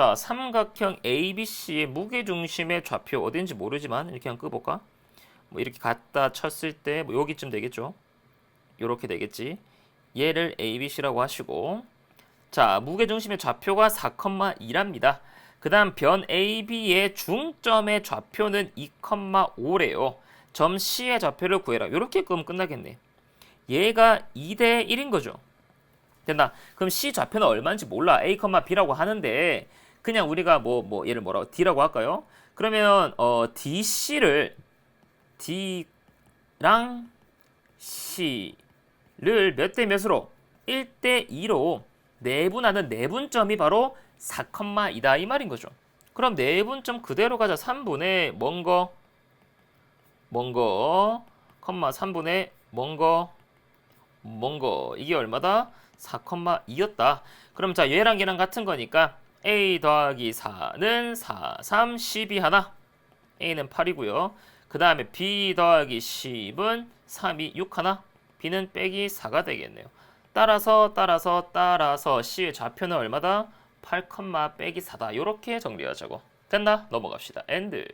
자, 삼각형 ABC의 무게중심의 좌표 어딘지 모르지만 이렇게 한번 끄볼까? 뭐 이렇게 갖다 쳤을 때 뭐 여기쯤 되겠죠? 요렇게 되겠지. 얘를 ABC라고 하시고 자, 무게중심의 좌표가 4,2랍니다. 그 다음 변 AB의 중점의 좌표는 2,5래요. 점 C의 좌표를 구해라. 요렇게 끄면 끝나겠네. 얘가 2대 1인 거죠. 된다. 그럼 C 좌표는 얼마인지 몰라. A, B라고 하는데 그냥 우리가 뭐 뭐 얘를 뭐라고 D라고 할까요? 그러면 어 DC를 D랑 C를 몇 대 몇으로 1대 2로 내분하는 내분점이 바로 4,2다 이 말인 거죠. 그럼 내분점 그대로 가자. 3분의 먼 거, 먼 거, 컴마 3분의 먼 거, 먼 거. 이게 얼마다? 4,2였다. 그럼 자 얘랑 얘랑 같은 거니까 a 더하기 4는 4, 3, 10이 하나. a는 8이고요. 그 다음에 b 더하기 10은 3이 6 하나. b는 빼기 4가 되겠네요. 따라서 따라서 따라서 c의 좌표는 얼마다? 8, 빼기 4다. 이렇게 정리하자고. 됐나? 넘어갑시다. 엔드.